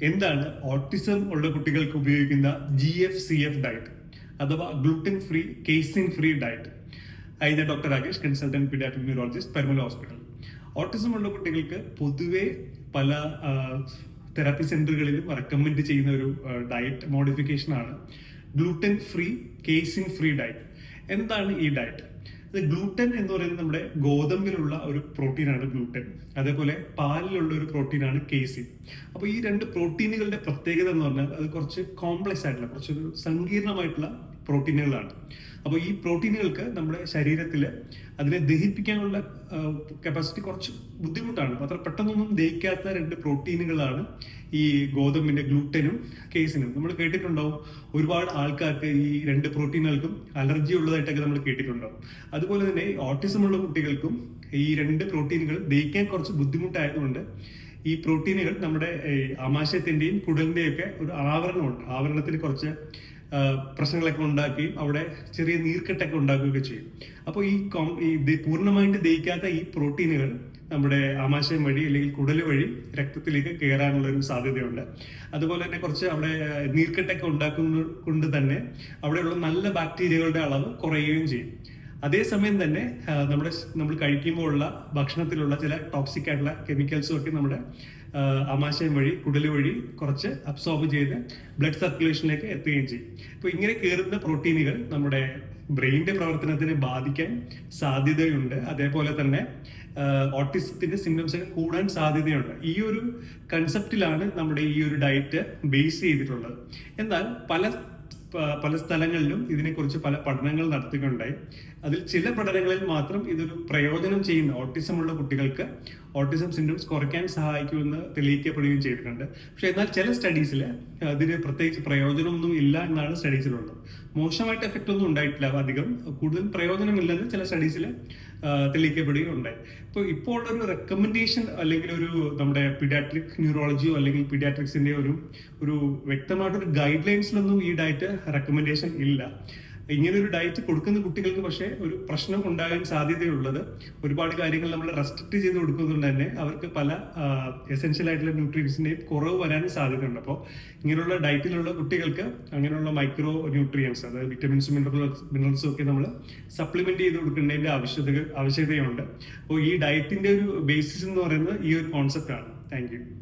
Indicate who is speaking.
Speaker 1: എന്താണ് ഓട്ടിസം ഉള്ള കുട്ടികൾക്ക് ഉപയോഗിക്കുന്ന G F C F diet അഥവാ gluten free casein free diet I doctor Rakesh consultant paediatric neurologist പെർമല hospital autism ഉള്ള കുട്ടികൾക്ക് പൊതുവെ പല തെറാപ്പി സെന്ററുകളിലും റെക്കമെൻഡ് ചെയ്യുന്ന ഒരു ഡയറ്റ് മോഡിഫിക്കേഷൻ ആണ് gluten free casein free diet എന്താണ് ഈ ഡയറ്റ് ഇത് ഗ്ലൂട്ടൻ എന്ന് പറയുന്നത് നമ്മുടെ ഗോതമ്പിലുള്ള ഒരു പ്രോട്ടീനാണ് ഗ്ലൂട്ടൻ അതേപോലെ പാലിലുള്ള ഒരു പ്രോട്ടീനാണ് കേസിൻ അപ്പോൾ ഈ രണ്ട് പ്രോട്ടീനുകളുടെ പ്രത്യേകത എന്ന് പറഞ്ഞാൽ അത് കുറച്ച് കോംപ്ലക്സ് ആയിട്ടുള്ള കുറച്ചൊരു സങ്കീർണമായിട്ടുള്ള പ്രോട്ടീനുകളാണ്. അപ്പോൾ ഈ പ്രോട്ടീനുകൾക്ക് നമ്മുടെ ശരീരത്തിൽ അതിനെ ദഹിപ്പിക്കാനുള്ള കപ്പാസിറ്റി കുറച്ച് ബുദ്ധിമുട്ടാണ്. അത്ര പെട്ടെന്നൊന്നും ദഹിക്കാത്ത രണ്ട് പ്രോട്ടീനുകളാണ് ഈ ഗോതമ്പിന്റെ ഗ്ലൂട്ടനും കേസിനും. നമ്മൾ കേട്ടിട്ടുണ്ടാവും ഒരുപാട് ആൾക്കാർക്ക് ഈ രണ്ട് പ്രോട്ടീനുകൾക്കും അലർജി ഉള്ളതായിട്ടൊക്കെ നമ്മൾ കേട്ടിട്ടുണ്ടാവും. അതുപോലെ തന്നെ ഓട്ടിസം ഉള്ള കുട്ടികൾക്കും ഈ രണ്ട് പ്രോട്ടീനുകൾ ദഹിക്കാൻ കുറച്ച് ബുദ്ധിമുട്ടായതുകൊണ്ട് ഈ പ്രോട്ടീനുകൾ നമ്മുടെ ആമാശയത്തിന്റെയും കുടലിന്റെയും ഒക്കെ ഒരു ആവരണമുണ്ട്. ആവരണത്തിന് കുറച്ച് പ്രശ്നങ്ങളൊക്കെ ഉണ്ടാക്കുകയും അവിടെ ചെറിയ നീർക്കെട്ടൊക്കെ ഉണ്ടാക്കുകയൊക്കെ ചെയ്യും. അപ്പോൾ ഈ കോം ഈ പൂർണമായിട്ട് ദഹിക്കാത്ത ഈ പ്രോട്ടീനുകൾ നമ്മുടെ ആമാശയം വഴി അല്ലെങ്കിൽ കുടൽ വഴി രക്തത്തിലേക്ക് കയറാനുള്ള ഒരു സാധ്യതയുണ്ട്. അതുപോലെ തന്നെ കുറച്ച് അവിടെ നീർക്കെട്ടൊക്കെ ഉണ്ടാക്കുന്ന കൊണ്ട് തന്നെ അവിടെയുള്ള നല്ല ബാക്ടീരിയകളുടെ അളവ് കുറയുകയും ചെയ്യും. അതേസമയം തന്നെ നമ്മുടെ നമ്മൾ കഴിക്കുമ്പോൾ ഉള്ള ഭക്ഷണത്തിലുള്ള ചില ടോക്സിക് ആയിട്ടുള്ള കെമിക്കൽസും ഒക്കെ നമ്മുടെ ആമാശയം വഴി കുടൽ വഴി കുറച്ച് അബ്സോർബ് ചെയ്ത് ബ്ലഡ് സർക്കുലേഷനിലേക്ക് എത്തുകയും ചെയ്യും. അപ്പോൾ ഇങ്ങനെ കയറുന്ന പ്രോട്ടീനുകൾ നമ്മുടെ ബ്രെയിന്റെ പ്രവർത്തനത്തിനെ ബാധിക്കാൻ സാധ്യതയുണ്ട്. അതേപോലെ തന്നെ ഓട്ടിസത്തിന്റെ സിംറ്റംസ് ഒക്കെ കൂടാൻ സാധ്യതയുണ്ട്. ഈ ഒരു കൺസെപ്റ്റിലാണ് നമ്മുടെ ഈ ഒരു ഡയറ്റ് ബേസ് ചെയ്തിട്ടുള്ളത്. എന്നാൽ പല പല സ്ഥലങ്ങളിലും ഇതിനെക്കുറിച്ച് പല പഠനങ്ങൾ നടത്തുകയുണ്ടായി. അതിൽ ചില പഠനങ്ങളിൽ മാത്രം ഇതൊരു പ്രയോജനം ചെയ്യുന്ന ഓട്ടിസം ഉള്ള കുട്ടികൾക്ക് ഓട്ടിസം സിംറ്റംസ് കുറയ്ക്കാൻ സഹായിക്കുമെന്ന് തെളിയിക്കപ്പെടുകയും ചെയ്തിട്ടുണ്ട്. പക്ഷെ എന്നാൽ ചില സ്റ്റഡീസിൽ അതിന് പ്രത്യേകിച്ച് പ്രയോജനമൊന്നും ഇല്ല എന്നാണ് സ്റ്റഡീസിലുള്ളത് മോശമായിട്ട് എഫക്റ്റ് ഒന്നും ഉണ്ടായിട്ടില്ല അധികം കൂടുതൽ പ്രയോജനമില്ലെന്ന് ചില സ്റ്റഡീസിൽ തെളിയിക്കപ്പെടുകയുണ്ടായി അപ്പോൾ ഇപ്പോൾ ഒരു റെക്കമെൻഡേഷൻ അല്ലെങ്കിൽ ഒരു നമ്മുടെ പിഡാട്രിക് ന്യൂറോളജിയോ അല്ലെങ്കിൽ പിഡാട്രിക്സിന്റെ ഒരു ഒരു വ്യക്തമായിട്ടൊരു ഗൈഡ് ലൈൻസിലൊന്നും ഈ ഡയറ്റ് റെക്കമെൻഡേഷൻ ഇല്ല. ഇങ്ങനെ ഒരു ഡയറ്റ് കൊടുക്കുന്ന കുട്ടികൾക്ക് പക്ഷേ ഒരു പ്രശ്നം ഉണ്ടാകാൻ സാധ്യതയുള്ളത്. ഒരുപാട് കാര്യങ്ങൾ നമ്മൾ റെസ്ട്രിക്ട് ചെയ്ത് കൊടുക്കുന്നതുകൊണ്ട് തന്നെ അവർക്ക് പല എസെൻഷ്യൽ ആയിട്ടുള്ള ന്യൂട്രിയൻസിന്റെയും കുറവ് വരാനും സാധ്യതയുണ്ട്. അപ്പോൾ ഇങ്ങനെയുള്ള ഡയറ്റിലുള്ള കുട്ടികൾക്ക് അങ്ങനെയുള്ള മൈക്രോ ന്യൂട്രിയൻസ് അതായത് വിറ്റമിൻസും മിനറൽസ് മിനറൽസും ഒക്കെ നമ്മൾ സപ്ലിമെന്റ് ചെയ്ത് കൊടുക്കേണ്ടതിന്റെ ആവശ്യത ആവശ്യകതയുണ്ട് അപ്പോൾ ഈ ഡയറ്റിന്റെ ഒരു ബേസിസ് എന്ന് പറയുന്നത് ഈ ഒരു കോൺസെപ്റ്റ് ആണ്. Thank you